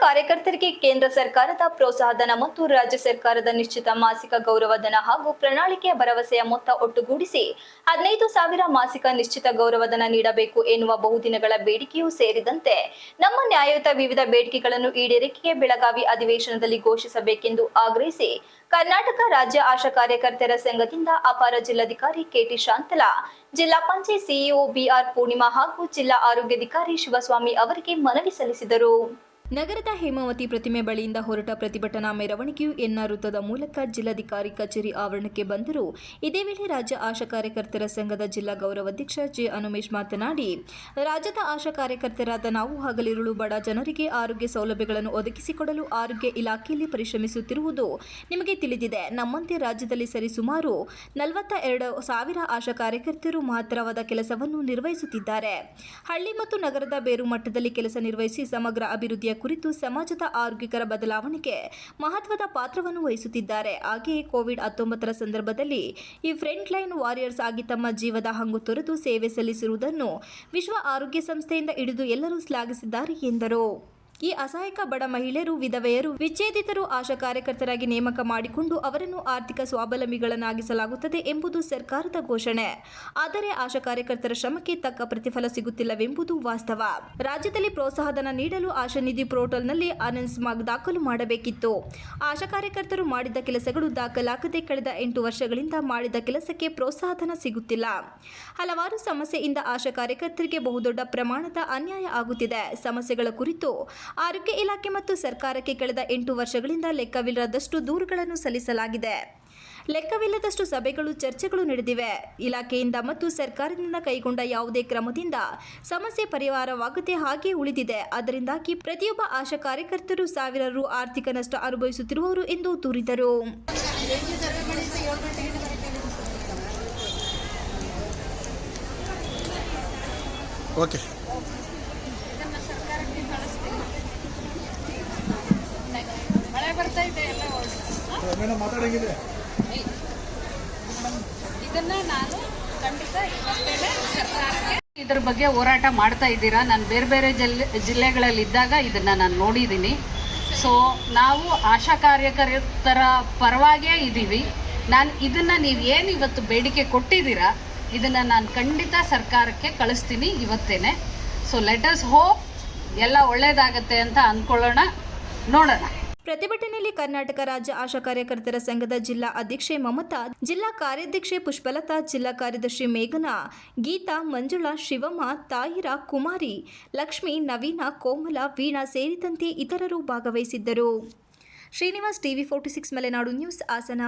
ಕಾರ್ಯಕರ್ತರಿಗೆ ಕೇಂದ್ರ ಸರ್ಕಾರದ ಪ್ರೋತ್ಸಾಹಧನ ಮತ್ತು ರಾಜ್ಯ ಸರ್ಕಾರದ ನಿಶ್ಚಿತ ಮಾಸಿಕ ಗೌರವಧನ ಹಾಗೂ ಪ್ರಣಾಳಿಕೆಯ ಭರವಸೆಯ ಮೊತ್ತ ಒಟ್ಟುಗೂಡಿಸಿ ಹದಿನೈದು ಸಾವಿರ ಮಾಸಿಕ ನಿಶ್ಚಿತ ಗೌರವಧನ ನೀಡಬೇಕು ಎನ್ನುವ ಬಹುದಿನಗಳ ಬೇಡಿಕೆಯೂ ಸೇರಿದಂತೆ ನಮ್ಮ ನ್ಯಾಯಯುತ ವಿವಿಧ ಬೇಡಿಕೆಗಳನ್ನು ಈಡೇರಿಕೆಗೆ ಬೆಳಗಾವಿ ಅಧಿವೇಶನದಲ್ಲಿ ಘೋಷಿಸಬೇಕೆಂದು ಆಗ್ರಹಿಸಿ ಕರ್ನಾಟಕ ರಾಜ್ಯ ಆಶಾ ಕಾರ್ಯಕರ್ತರ ಸಂಘದಿಂದ ಅಪಾರ ಜಿಲ್ಲಾಧಿಕಾರಿ ಕೆಟಿ ಶಾಂತಲಾ, ಜಿಲ್ಲಾ ಪಂಚಾಯತ್ ಸಿಇಒ ಬಿಆರ್ ಪೂರ್ಣಿಮಾ ಹಾಗೂ ಜಿಲ್ಲಾ ಆರೋಗ್ಯಾಧಿಕಾರಿ ಶಿವಸ್ವಾಮಿ ಅವರಿಗೆ ಮನವಿ ಸಲ್ಲಿಸಿದರು. ನಗರದ ಹೇಮಾವತಿ ಪ್ರತಿಮೆ ಬಳಿಯಿಂದ ಹೊರಟ ಪ್ರತಿಭಟನಾ ಮೆರವಣಿಗೆಯು ಎನ್ಆರ್ ವೃತ್ತದ ಮೂಲಕ ಜಿಲ್ಲಾಧಿಕಾರಿ ಕಚೇರಿ ಆವರಣಕ್ಕೆ ಬಂದರು ಇದೇ ವೇಳೆ ರಾಜ್ಯ ಆಶಾ ಕಾರ್ಯಕರ್ತರ ಸಂಘದ ಜಿಲ್ಲಾ ಗೌರವಾಧ್ಯಕ್ಷ ಜೆ ಅನುಮೇಶ್ ಮಾತನಾಡಿ, ರಾಜ್ಯದ ಆಶಾ ಕಾರ್ಯಕರ್ತರಾದ ನಾವು ಹಗಲಿರುಳು ಬಡ ಜನರಿಗೆ ಆರೋಗ್ಯ ಸೌಲಭ್ಯಗಳನ್ನು ಒದಗಿಸಿಕೊಡಲು ಆರೋಗ್ಯ ಇಲಾಖೆಯಲ್ಲಿ ಪರಿಶ್ರಮಿಸುತ್ತಿರುವುದು ನಿಮಗೆ ತಿಳಿದಿದೆ. ನಮ್ಮಂತೆ ರಾಜ್ಯದಲ್ಲಿ ಸರಿಸುಮಾರು ನಲವತ್ತ ಎರಡು ಸಾವಿರ ಆಶಾ ಕಾರ್ಯಕರ್ತರು ಮಹತ್ತರವಾದ ಕೆಲಸವನ್ನು ನಿರ್ವಹಿಸುತ್ತಿದ್ದಾರೆ. ಹಳ್ಳಿ ಮತ್ತು ನಗರದ ಬೇರು ಮಟ್ಟದಲ್ಲಿ ಕೆಲಸ ನಿರ್ವಹಿಸಿ ಸಮಗ್ರ ಅಭಿವೃದ್ಧಿಯ ಕುರಿತು ಸಮಾಜದ ಆರೋಗ್ಯಕರ ಬದಲಾವಣೆಗೆ ಮಹತ್ವದ ಪಾತ್ರವನ್ನು ವಹಿಸುತ್ತಿದ್ದಾರೆ. ಹಾಗೆಯೇ ಕೋವಿಡ್ ಹತ್ತೊಂಬತ್ತರ ಸಂದರ್ಭದಲ್ಲಿ ಈ ಫ್ರಂಟ್ ಲೈನ್ ವಾರಿಯರ್ಸ್ ಆಗಿ ತಮ್ಮ ಜೀವದ ಹಂಗು ತೊರೆದು ಸೇವೆ ಸಲ್ಲಿಸಿರುವುದನ್ನು ವಿಶ್ವ ಆರೋಗ್ಯ ಸಂಸ್ಥೆಯಿಂದ ಹಿಡಿದು ಎಲ್ಲರೂ ಶ್ಲಾಘಿಸಿದ್ದಾರೆ ಎಂದರು. ಈ ಅಸಹಾಯಕ ಬಡ ಮಹಿಳೆಯರು, ವಿಧವೆಯರು, ವಿಚ್ಛೇದಿತರು, ಆಶಾ ಕಾರ್ಯಕರ್ತರಾಗಿ ನೇಮಕ ಮಾಡಿಕೊಂಡು ಅವರನ್ನು ಆರ್ಥಿಕ ಸ್ವಾವಲಂಬಿಗಳನ್ನಾಗಿಸಲಾಗುತ್ತದೆ ಎಂಬುದು ಸರ್ಕಾರದ ಘೋಷಣೆ. ಆದರೆ ಆಶಾ ಕಾರ್ಯಕರ್ತರ ಶ್ರಮಕ್ಕೆ ತಕ್ಕ ಪ್ರತಿಫಲ ಸಿಗುತ್ತಿಲ್ಲವೆಂಬುದು ವಾಸ್ತವ. ರಾಜ್ಯದಲ್ಲಿ ಪ್ರೋತ್ಸಾಹಧನ ನೀಡಲು ಆಶಾ ನಿಧಿ ಪೋರ್ಟಲ್ನಲ್ಲಿ ಅನೌನ್ಸ್ ದಾಖಲು ಮಾಡಬೇಕಿತ್ತು. ಆಶಾ ಕಾರ್ಯಕರ್ತರು ಮಾಡಿದ ಕೆಲಸಗಳು ದಾಖಲಾಗದೆ ಕಳೆದ ಎಂಟು ವರ್ಷಗಳಿಂದ ಮಾಡಿದ ಕೆಲಸಕ್ಕೆ ಪ್ರೋತ್ಸಾಹಧನ ಸಿಗುತ್ತಿಲ್ಲ. ಹಲವಾರು ಸಮಸ್ಯೆಯಿಂದ ಆಶಾ ಕಾರ್ಯಕರ್ತರಿಗೆ ಬಹುದೊಡ್ಡ ಪ್ರಮಾಣದ ಅನ್ಯಾಯ ಆಗುತ್ತಿದೆ. ಸಮಸ್ಯೆಗಳ ಕುರಿತು ಆರೋಗ್ಯ ಇಲಾಖೆ ಮತ್ತು ಸರ್ಕಾರಕ್ಕೆ ಕಳೆದ ಎಂಟು ವರ್ಷಗಳಿಂದ ಲೆಕ್ಕವಿಲ್ಲದಷ್ಟು ದೂರುಗಳನ್ನು ಸಲ್ಲಿಸಲಾಗಿದೆ. ಲೆಕ್ಕವಿಲ್ಲದಷ್ಟು ಸಭೆಗಳು, ಚರ್ಚೆಗಳು ನಡೆದಿವೆ. ಇಲಾಖೆಯಿಂದ ಮತ್ತು ಸರ್ಕಾರದಿಂದ ಕೈಗೊಂಡ ಯಾವುದೇ ಕ್ರಮದಿಂದ ಸಮಸ್ಯೆ ಪರಿಹಾರವಾಗದೆ ಹಾಗೆ ಉಳಿದಿದೆ. ಅದರಿಂದಾಗಿ ಪ್ರತಿಯೊಬ್ಬ ಆಶಾ ಕಾರ್ಯಕರ್ತರು ಸಾವಿರಾರು ಆರ್ಥಿಕ ನಷ್ಟ ಅನುಭವಿಸುತ್ತಿರುವವರು ಎಂದು ದೂರಿದರು. ಓಕೆ ಇದನ್ನ ಸರ್ಕಾರಕ್ಕೆ ಕಳಿಸ್ತೀನಿ ಮಳೆ ಬರ್ತಾ ಇದೆ ಎಲ್ಲ ಇದನ್ನ ನಾನು ಖಂಡಿತ ಇವತ್ತೇನೆ ಸರ್ಕಾರಕ್ಕೆ ಇದ್ರ ಬಗ್ಗೆ ಹೋರಾಟ ಮಾಡ್ತಾ ಇದ್ದೀರಾ. ನಾನು ಬೇರೆ ಬೇರೆ ಜಿಲ್ಲೆ ಜಿಲ್ಲೆಗಳಲ್ಲಿ ಇದ್ದಾಗ ಇದನ್ನ ನಾನು ನೋಡಿದ್ದೀನಿ. ಸೊ ನಾವು ಆಶಾ ಕಾರ್ಯಕರ್ತರ ಪರವಾಗೇ ಇದ್ದೀವಿ. ನಾನು ಇದನ್ನ ನೀವು ಏನು ಇವತ್ತು ಬೇಡಿಕೆ ಕೊಟ್ಟಿದ್ದೀರಾ ಇದನ್ನ ನಾನು ಖಂಡಿತ ಸರ್ಕಾರಕ್ಕೆ ಕಳಿಸ್ತೀನಿ ಇವತ್ತೇನೆ. ಸೊ ಲೆಟಸ್ ಹೋಪ್ ಎಲ್ಲ ಒಳ್ಳೇದಾಗತ್ತೆ ಅಂತ ಅಂದ್ಕೊಳ್ಳೋಣ ನೋಡೋಣ. ಪ್ರತಿಭಟನೆಯಲ್ಲಿ ಕರ್ನಾಟಕ ರಾಜ್ಯ ಆಶಾ ಕಾರ್ಯಕರ್ತರ ಸಂಘದ ಜಿಲ್ಲಾ ಅಧ್ಯಕ್ಷೆ ಮಮತಾ, ಜಿಲ್ಲಾ ಕಾರ್ಯಾಧ್ಯಕ್ಷೆ ಪುಷ್ಪಲತಾ, ಜಿಲ್ಲಾ ಕಾರ್ಯದರ್ಶಿ ಮೇಘನಾ, ಗೀತಾ, ಮಂಜುಳಾ, ಶಿವಮ್ಮ ತಾಯಿರಾ ಕುಮಾರಿ, ಲಕ್ಷ್ಮಿ, ನವೀನ, ಕೋಮಲ, ವೀಣಾ ಸೇರಿದಂತೆ ಇತರರು ಭಾಗವಹಿಸಿದ್ದರು. Srinivas TV forty six, Malenadu news, Hassan.